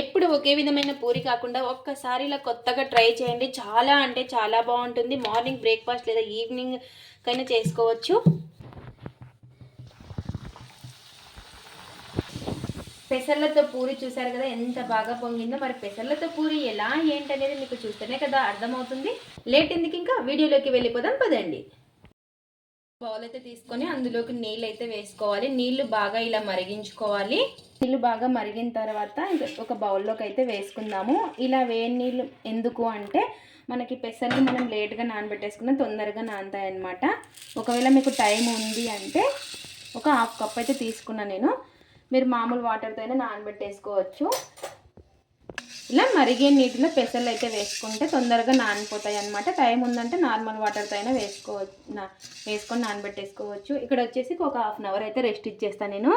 ఎప్పుడు ఒకే విధమైన పూరి కాకుండా ఒక్కసారి ఇలా కొత్తగా ట్రై చేయండి. చాలా అంటే చాలా బాగుంటుంది. మార్నింగ్ బ్రేక్ఫాస్ట్ లేదా ఈవినింగ్ కైనా చేసుకోవచ్చు. పెసర్లతో పూరి చూసారు కదా ఎంత బాగా పొంగిందో. మరి పెసర్లతో పూరి ఎలా ఏంటనేది మీకు చూస్తేనే కదా అర్థమవుతుంది. లేట్ ఎందుకు ఇంకా? వీడియోలోకి వెళ్ళిపోదాం. పదండి. బౌల్ అయితే తీసుకొని అందులోకి నీళ్ళు అయితే వేసుకోవాలి. నీళ్ళు బాగా ఇలా మరిగించుకోవాలి. నీళ్ళు బాగా మరిగిన తర్వాత ఒక బౌల్లోకి అయితే వేసుకుందాము. ఇలా వేడి నీళ్ళు ఎందుకు అంటే మనకి పెసర్లు మనం లేట్గా నానబెట్టేసుకున్న తొందరగా నానతాయి అనమాట ఒకవేళ మీకు టైం ఉంది అంటే ఒక హాఫ్ కప్ అయితే తీసుకున్నా నేను. మీరు మామూలు వాటర్తో అయినా నానబెట్టేసుకోవచ్చు. ఇలా మరిగే నీటిలో పెసర్లు అయితే వేసుకుంటే తొందరగా నానిపోతాయి అనమాట టైం ఉందంటే నార్మల్ వాటర్తో అయినా వేసుకోవచ్చు వేసుకొని నానబెట్టేసుకోవచ్చు. ఇక్కడ వచ్చేసి ఒక హాఫ్ అన్ అవర్ అయితే రెస్ట్ ఇచ్చేస్తాను నేను.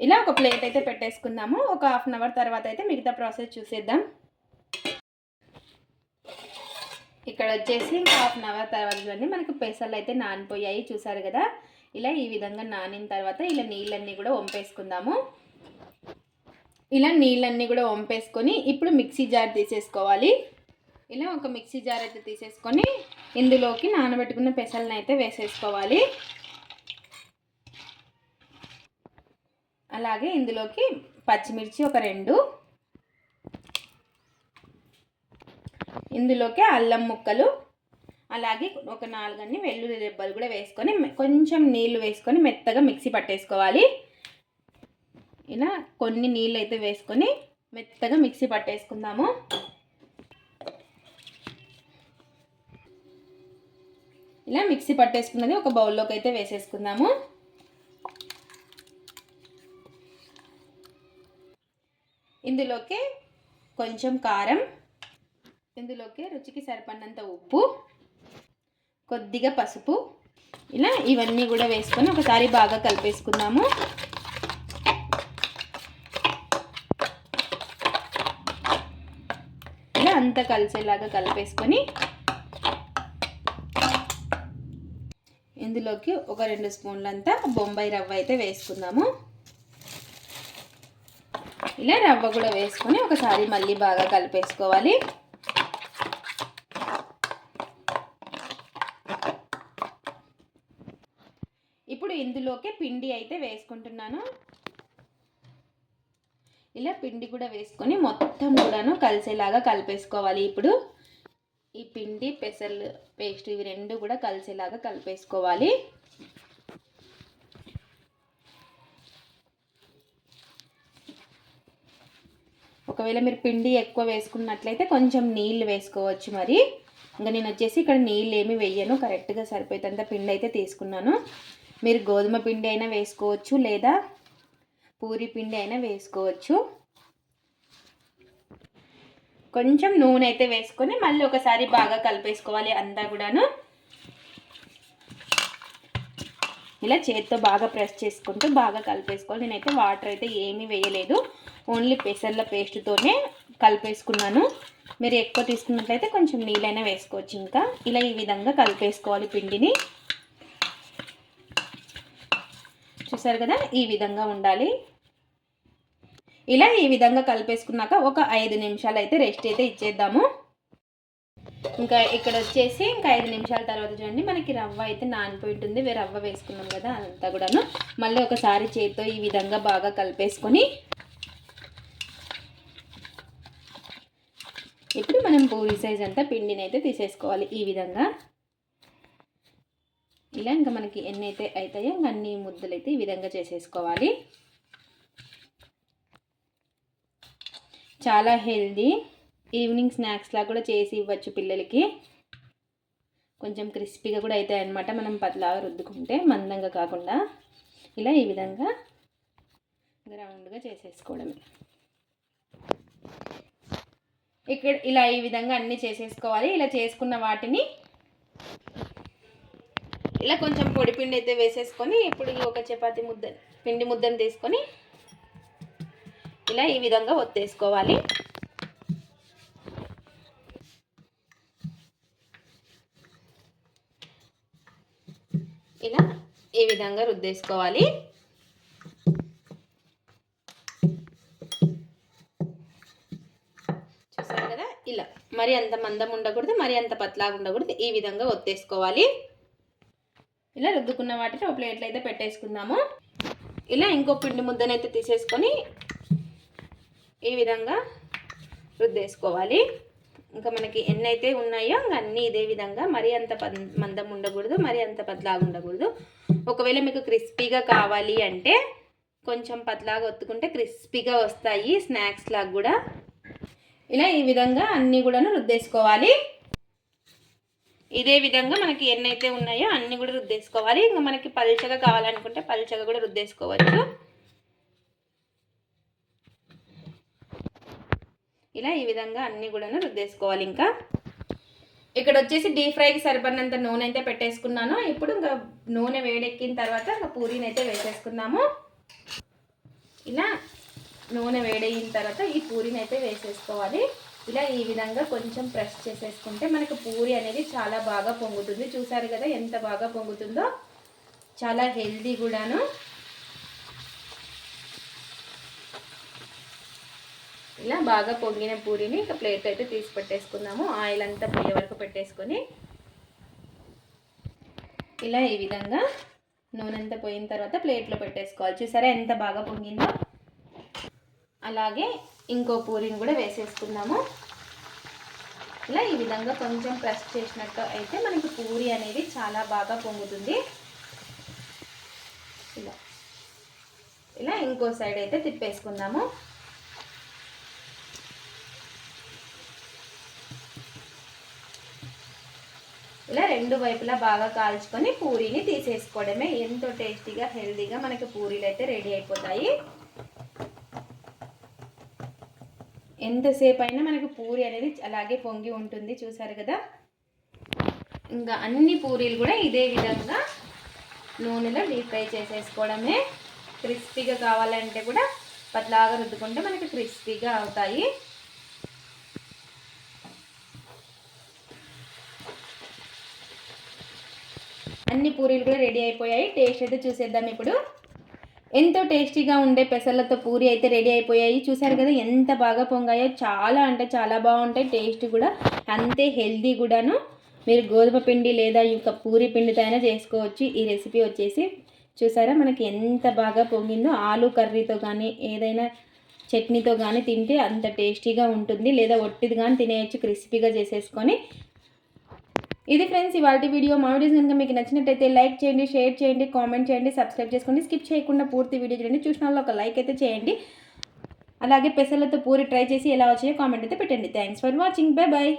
ఇలా ఒక ప్లేట్ అయితే పెట్టేసుకుందాము. ఒక హాఫ్ అన్ అవర్ తర్వాత అయితే మిగతా ప్రాసెస్ చూసేద్దాం. ఇక్కడ వచ్చేసి హాఫ్ అన్ అవర్ తర్వాత చూడండి మనకు పెసర్లు అయితే నానిపోయాయి. చూసారు కదా? ఇలా ఈ విధంగా నానిన తర్వాత ఇలా నీళ్ళన్నీ కూడా వంపేసుకుందాము. ఇలా నీళ్ళన్నీ కూడా వంపేసుకొని ఇప్పుడు మిక్సీ జార్ తీసేసుకోవాలి. ఇలా ఒక మిక్సీ జార్ అయితే తీసేసుకొని ఇందులోకి నానబెట్టుకున్న పెసలను అయితే వేసేసుకోవాలి. అలాగే ఇందులోకి పచ్చిమిర్చి ఒక రెండు. ఇందులోకి అల్లం ముక్కలు. అలాగే ఒక నాలుగన్ని వెల్లుల్లి రెబ్బలు కూడా వేసుకొని కొంచెం నీళ్ళు వేసుకొని మెత్తగా మిక్సీ పట్టేసుకోవాలి. ఇలా కొన్ని నీళ్ళు అయితే వేసుకొని మెత్తగా మిక్సీ పట్టేసుకుందాము. ఇలా మిక్సీ పట్టేసుకున్నది ఒక బౌల్లోకి అయితే వేసేసుకుందాము. ఇందులోకి కొంచెం కారం ఇందులోకి రుచికి సరిపడినంత ఉప్పు కొద్దిగా పసుపు. ఇలా ఇవన్నీ కూడా వేసుకొని ఒకసారి బాగా కలిపేసుకుందాము. అంతా కలిసేలాగా కలిపేసుకొని ఇందులోకి ఒక రెండు స్పూన్లంతా బొంబాయి రవ్వ అయితే వేసుకుందాము. ఇలా రవ్వ కూడా వేసుకొని ఒకసారి మళ్ళీ బాగా కలిపేసుకోవాలి. ఇప్పుడు ఇందులోకి పిండి అయితే వేసుకుంటున్నాను. ఇలా పిండి కూడా వేసుకొని మొత్తం కూడాను కలిసేలాగా కలిపేసుకోవాలి. ఇప్పుడు ఈ పిండి పెసర్లు పేస్ట్ ఇవి రెండు కూడా కలిసేలాగా కలిపేసుకోవాలి. ఒకవేళ మీరు పిండి ఎక్కువ వేసుకున్నట్లయితే కొంచెం నీళ్ళు వేసుకోవచ్చు మరి. ఇంకా నేను వచ్చేసి ఇక్కడ నీళ్ళు ఏమి వేయను. కరెక్ట్గా సరిపోయేంత పిండి అయితే తీసుకున్నాను. మీరు గోధుమ పిండి అయినా వేసుకోవచ్చు లేదా పూరి పిండి అయినా వేసుకోవచ్చు. కొంచెం నూనె అయితే వేసుకొని మళ్ళీ ఒకసారి బాగా కలిపేసుకోవాలి అంతా కూడాను. ఇలా చేతితో బాగా ప్రెస్ చేసుకుంటూ బాగా కలిపేసుకోవాలి. నేనైతే వాటర్ అయితే ఏమీ వేయలేదు. ఓన్లీ పెసర్ల పేస్ట్తోనే కలిపేసుకున్నాను. మీరు ఎక్కువ తీసుకున్నట్లయితే కొంచెం నీళ్ళైనా వేసుకోవచ్చు ఇంకా. ఇలా ఈ విధంగా కలిపేసుకోవాలి పిండిని. చూసారు కదా? ఈ విధంగా ఉండాలి. ఇలా ఈ విధంగా కలిపేసుకున్నాక ఒక ఐదు నిమిషాలు అయితే రెస్ట్ అయితే ఇచ్చేద్దాము. ఇంకా ఇక్కడ వచ్చేసి ఇంకా ఐదు నిమిషాల తర్వాత చూడండి మనకి రవ్వ అయితే నానిపోయి ఉంటుంది రవ్వ వేసుకున్నాం కదా అంతా కూడాను. మళ్ళీ ఒకసారి చేతితో ఈ విధంగా బాగా కలిపేసుకొని ఇప్పుడు మనం పూరి సైజ్ అంతా పిండిని అయితే తీసేసుకోవాలి ఈ విధంగా. ఇలా ఇంకా మనకి ఎన్ని అయితే అవుతాయో ఇంకా అన్ని ముద్దలు అయితే ఈ విధంగా చేసేసుకోవాలి. చాలా హెల్దీ ఈవినింగ్ స్నాక్స్లా కూడా చేసి ఇవ్వచ్చు పిల్లలకి. కొంచెం క్రిస్పీగా కూడా అవుతాయి అనమాట మనం పతలాగా రుద్దుకుంటే మందంగా కాకుండా. ఇలా ఈ విధంగా రౌండ్గా చేసేసుకోవడమే. ఇక్కడ ఇలా ఈ విధంగా అన్నీ చేసేసుకోవాలి. ఇలా చేసుకున్న వాటిని ఇలా కొంచెం పొడి పిండి అయితే వేసేసుకొని ఇప్పుడు ఈ ఒక చపాతి ముద్ద పిండి ముద్దను తీసుకొని ఇలా ఈ విధంగా ఒత్తేసుకోవాలి. ఇలా ఈ విధంగా రుద్దేసుకోవాలి. ఇలా. మరి అంత మందం ఉండకూడదు మరి అంత పతలాగా ఉండకూడదు. ఈ విధంగా ఒత్తేసుకోవాలి. ఇలా రుద్దుకున్న వాటిని ఒక ప్లేట్లో అయితే పెట్టేసుకుందాము. ఇలా ఇంకో పిండి ముద్దనైతే తీసేసుకొని ఈ విధంగా రుద్దేసుకోవాలి. ఇంకా మనకి ఎన్ని అయితే ఉన్నాయో అన్నీ ఇదే విధంగా మరీ అంత మందం ఉండకూడదు మరీ అంత పతలాగా ఉండకూడదు. ఒకవేళ మీకు క్రిస్పీగా కావాలి అంటే కొంచెం పతలాగా ఒత్తుకుంటే క్రిస్పీగా వస్తాయి స్నాక్స్ లాగా కూడా. ఇలా ఈ విధంగా అన్నీ కూడాను రుద్దేసుకోవాలి. ఇదే విధంగా మనకి ఎన్నైతే ఉన్నాయో అన్నీ కూడా రుద్దేసుకోవాలి. ఇంకా మనకి పల్చగా కావాలనుకుంటే పల్చగా కూడా రుద్దేసుకోవచ్చు. ఇలా ఈ విధంగా అన్నీ కూడాను రుద్దేసుకోవాలి ఇంకా. ఇక్కడ వచ్చేసి డీప్ ఫ్రైకి సరిపడినంత నూనె అయితే పెట్టేసుకున్నాను. ఇప్పుడు ఇంకా నూనె వేడెక్కిన తర్వాత ఇంకా పూరీని అయితే వేసేసుకుందాము. ఇలా నూనె వేడయిన తర్వాత ఈ పూరిని అయితే వేసేసుకోవాలి. ఇలా ఈ విధంగా కొంచెం ప్రెస్ చేసేసుకుంటే మనకు పూరి అనేది చాలా బాగా పొంగుతుంది. చూసారు కదా ఎంత బాగా పొంగుతుందో? చాలా హెల్దీ కూడాను. ఇలా బాగా పొంగిన పూరిని ఇక ప్లేట్ అయితే తీసి పెట్టేసుకుందాము. ఆయిల్ అంతా పోయే వరకు పెట్టేసుకొని ఇలా ఈ విధంగా నూనె అంతా పోయిన తర్వాత ప్లేట్లో పెట్టేసుకోవాలి. చూసారా ఎంత బాగా పొంగిందో? అలాగే ఇంకో పూరిని కూడా వేసేసుకుందాము. ఇలా ఈ విధంగా కొంచెం ప్రెస్ చేసినట్టు అయితే మనకి పూరి అనేది చాలా బాగా పొంగుతుంది. ఇలా. ఇలా ఇంకో సైడ్ అయితే తిప్పేసుకుందాము. ఇలా రెండు వైపులా బాగా కాల్చుకొని పూరీని తీసేసుకోవడమే. ఎంతో టేస్టీగా హెల్తీగా మనకి పూరీలు అయితే రెడీ అయిపోతాయి. ఎంతసేపు అయినా మనకు పూరి అనేది అలాగే పొంగి ఉంటుంది చూసారు కదా? ఇంకా అన్ని పూరీలు కూడా ఇదే విధంగా నూనెలో డీప్ ఫ్రై చేసేసుకోవడమే. క్రిస్పీగా కావాలంటే కూడా పట్లాగా రుద్దుకుంటే మనకి క్రిస్పీగా అవుతాయి. అన్ని పూరీలు కూడా రెడీ అయిపోయాయి. టేస్ట్ అయితే చూసేద్దాం ఇప్పుడు. ఎంతో టేస్టీగా ఉండే పెసర్లతో పూరి అయితే రెడీ అయిపోయాయి. చూసారు కదా ఎంత బాగా పొంగాయో. చాలా అంటే చాలా బాగుంటాయి. టేస్ట్ కూడా అంతే హెల్దీ కూడాను. మీరు గోధుమ పిండి లేదా ఇంకా పూరి పిండితో అయినా చేసుకోవచ్చు. ఈ రెసిపీ వచ్చేసి చూసారా మనకి ఎంత బాగా పొంగిందో. ఆలు కర్రీతో కానీ ఏదైనా చట్నీతో కానీ తింటే అంత టేస్టీగా ఉంటుంది. లేదా ఒట్టిది కానీ తినేయచ్చు క్రిస్పీగా చేసేసుకొని. ఇది ఫ్రెండ్స్ ఇవాళ వీడియో. మా వీడియోస్ కనుక మీకు నచ్చినట్టయితే లైక్ చేయండి షేర్ చేయండి కామెంట్ చేయండి సబ్స్క్రైబ్ చేసుకోండి. స్కిప్ చేయకుండా పూర్తి వీడియో చూడండి. చూసిన వాళ్ళు ఒక లైక్ అయితే చేయండి. అలాగే పెసలతో పూరి ట్రై చేసి ఎలా వచ్చాయో కామెంట్ అయితే పెట్టండి. Thanks for watching. Bye bye